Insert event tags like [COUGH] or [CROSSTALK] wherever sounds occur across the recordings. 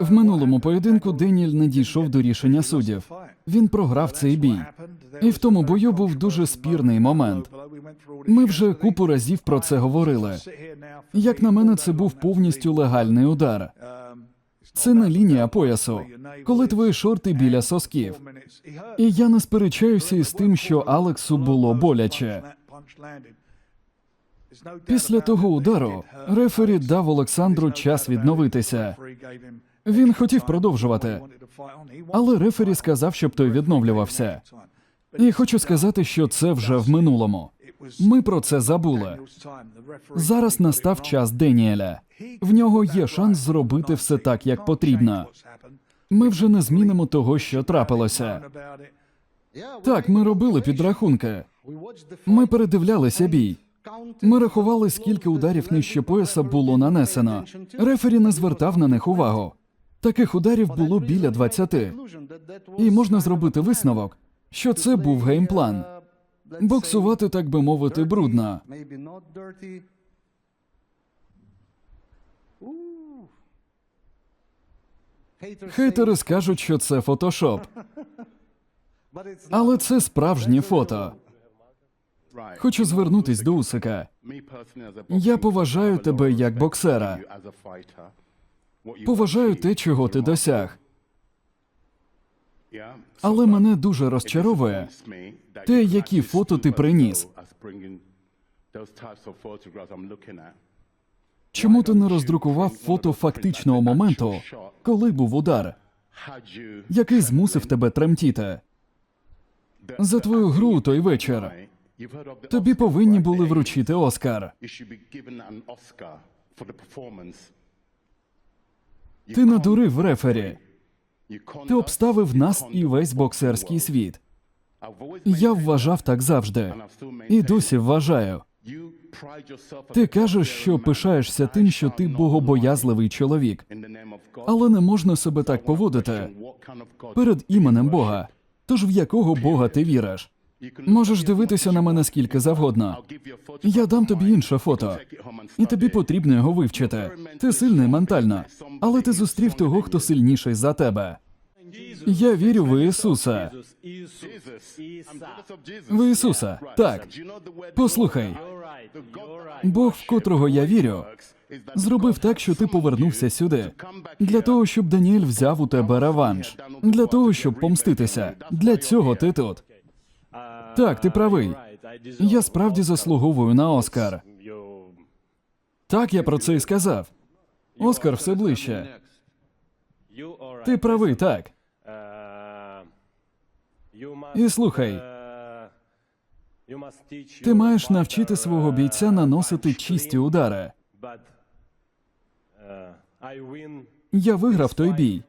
В минулому поєдинку Деніль не дійшов до рішення суддів. Він програв цей бій. І в тому бою був дуже спірний момент. Ми вже купу разів про це говорили. Як на мене, це був повністю легальний удар. Це не лінія поясу, коли твої шорти біля сосків. І я не сперечаюся із тим, що Алексу було боляче. Після того удару рефері дав Олександру час відновитися. Він хотів продовжувати, але рефері сказав, щоб той відновлювався. І хочу сказати, що це вже в минулому. Ми про це забули. Зараз настав час Деніеля. В нього є шанс зробити все так, як потрібно. Ми вже не змінимо того, що трапилося. Так, ми робили підрахунки. Ми передивлялися бій. Ми рахували, скільки ударів нижче пояса було нанесено. Рефері не звертав на них увагу. Таких ударів було біля 20. І можна зробити висновок, що це був геймплан. Боксувати, так би мовити, брудно. Хейтери скажуть, що це фотошоп, [LAUGHS] але це справжнє фото. Хочу звернутись до Усика. Я поважаю тебе як боксера. Поважаю те, чого ти досяг. Але мене дуже розчаровує те, які фото ти приніс. Чому ти не роздрукував фото фактичного моменту, коли був удар, який змусив тебе тремтіти? За твою гру той вечір тобі повинні були вручити Оскар. Ти надурив рефері. Ти обставив нас і весь боксерський світ. Я вважав так завжди. І досі вважаю. Ти кажеш, що пишаєшся тим, що ти богобоязливий чоловік, але не можна себе так поводити перед іменем Бога. Тож в якого Бога ти віриш? Можеш дивитися на мене скільки завгодно. Я дам тобі інше фото, і тобі потрібно його вивчити. Ти сильний ментально, але ти зустрів того, хто сильніший за тебе. Я вірю в Ісуса. В Ісуса, так. Послухай, Бог, в котрого я вірю, зробив так, що ти повернувся сюди. Для того, щоб Даніель взяв у тебе реванш. Для того, щоб помститися. Для цього ти тут. Так, ти правий. Я справді заслуговую на Оскар. Так, я про це і сказав. Оскар все ближче. Ти правий, так. І слухай, ти маєш навчити свого бійця наносити чисті удари. Я виграв той бій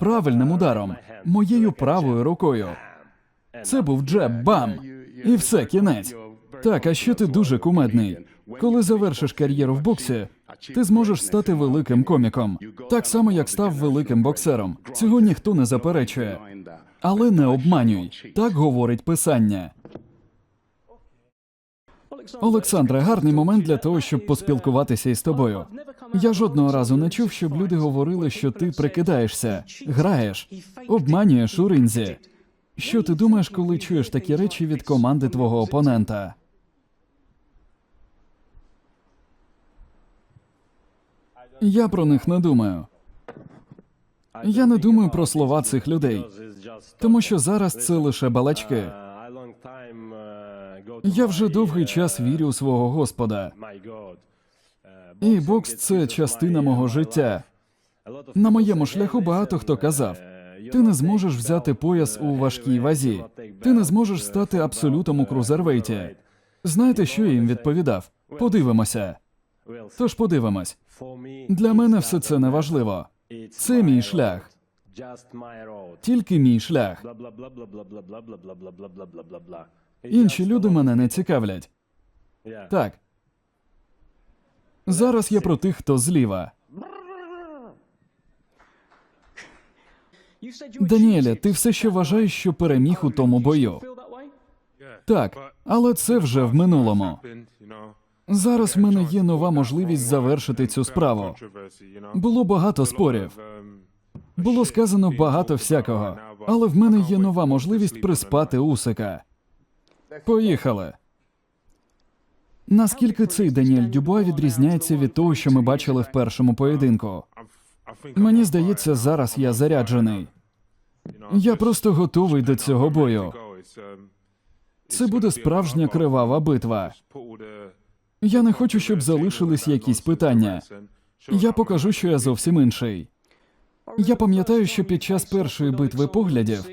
правильним ударом, моєю правою рукою. Це був джеб, бам! І все, кінець. Так, а що ти дуже кумедний? Коли завершиш кар'єру в боксі, ти зможеш стати великим коміком, так само як став великим боксером. Цього ніхто не заперечує. Але не обманюй. Так говорить писання. Олександре, гарний момент для того, щоб поспілкуватися із тобою. Я жодного разу не чув, щоб люди говорили, що ти прикидаєшся, граєш, обманюєш у ринзі. Що ти думаєш, коли чуєш такі речі від команди твого опонента? Я про них не думаю. Я не думаю про слова цих людей, тому що зараз це лише балачки. Я вже довгий час вірю у свого Господа. І бокс це частина мого життя. На моєму шляху багато хто казав: ти не зможеш взяти пояс у важкій вазі, ти не зможеш стати абсолютом у крузервейті. Знаєте, що я їм відповідав? Подивимося. Тож подивимось. Для мене все це не важливо. Це мій шлях, тільки мій шлях. Інші люди мене не цікавлять. Так. Зараз я про тих, хто зліва. Даніеля, ти все ще вважаєш, що переміг у тому бою. Так, але це вже в минулому. Зараз в мене є нова можливість завершити цю справу. Було багато спорів. Було сказано багато всякого, але в мене є нова можливість приспати Усика. Поїхали. Наскільки цей Даніель Дюбуа відрізняється від того, що ми бачили в першому поєдинку? Мені здається, зараз я заряджений. Я просто готовий до цього бою. Це буде справжня кривава битва. Я не хочу, щоб залишились якісь питання. Я покажу, що я зовсім інший. Я пам'ятаю, що під час першої битви поглядів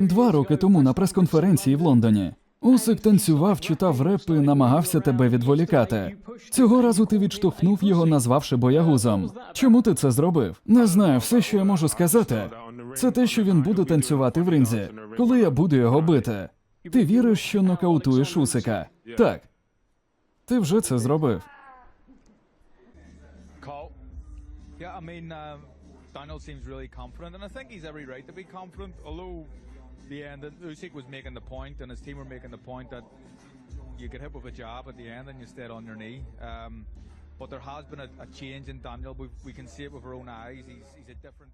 два роки тому на прес-конференції в Лондоні Усик танцював, читав реп і намагався тебе відволікати. Цього разу ти відштовхнув його, назвавши боягузом. Чому ти це зробив? Не знаю, все, що я можу сказати, це те, що він буде танцювати в ринзі, коли я буду його бити. Ти віриш, що нокаутуєш Усика? Так. Ти вже це зробив. Yeah, I mean, um, Daniel seems really confident, the end, Usyk was making the point, and his team were making the point that you get hit with a jab at the end and you stayed on your knee. Um, but there has been a, a change in Daniel. we we can see it with our own eyes. He's, he's a different.